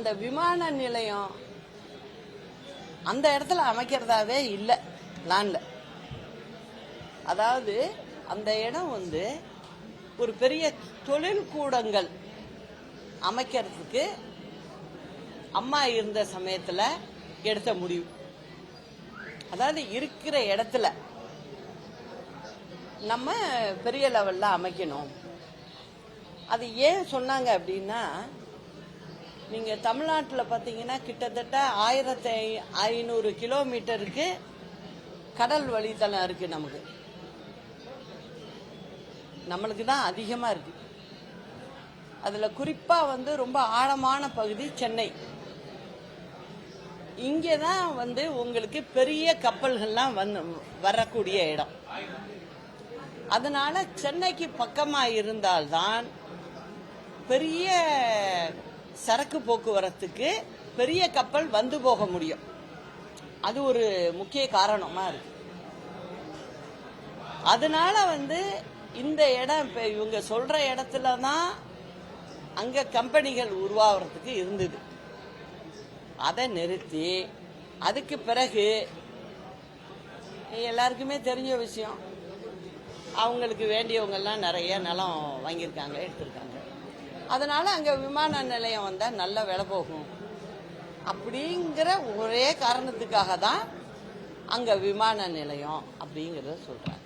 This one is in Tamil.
அந்த விமான நிலையம் அந்த இடத்துல அமைக்கிறதாவே இல்லை. பிளான்ல அதாவது அந்த இடம் வந்து ஒரு பெரிய தொழில் கூடங்கள் அமைக்கிறதுக்கு அம்மா இருந்த சமயத்துல எடுத்த முடிவு. அதாவது இருக்கிற இடத்துல நம்ம பெரிய லெவல்ல அமைக்கணும். அது ஏன் சொன்னாங்க அப்படின்னா நீங்க தமிழ்நாட்டில் பார்த்தீங்கன்னா கிட்டத்தட்ட ஆயிரத்தி ஐநூறு கிலோமீட்டருக்கு கடல் வழித்தளம் இருக்கு நமக்கு. நம்மளுக்கு தான் அதிகமாக இருக்கு. அதில் குறிப்பாக வந்து ரொம்ப ஆழமான பகுதி சென்னை. இங்கே தான் வந்து உங்களுக்கு பெரிய கப்பல்கள்லாம் வந்து வரக்கூடிய இடம். அதனால சென்னைக்கு பக்கமாக இருந்தால்தான் பெரிய சரக்கு போக்குவரத்துக்கு பெரிய கப்பல் வந்து போக முடியும். அது ஒரு முக்கிய காரணமா இருக்கு. அதனால வந்து இந்த இடம் இப்ப இவங்க சொல்ற இடத்துல தான் அங்க கம்பெனிகள் உருவாகிறதுக்கு இருந்தது. அதை நிறுத்தி அதுக்கு பிறகு எல்லாருக்குமே தெரிஞ்ச விஷயம். அவங்களுக்கு வேண்டியவங்கெல்லாம் நிறைய நிலம் வாங்கியிருக்காங்க எடுத்திருக்காங்க. அதனால அங்க விமான நிலையம் வந்தா நல்ல விலை போகும். அப்படிங்கிற ஒரே காரணத்துக்காக தான் அங்க விமான நிலையம் அப்படிங்கறத சொல்கிறாங்க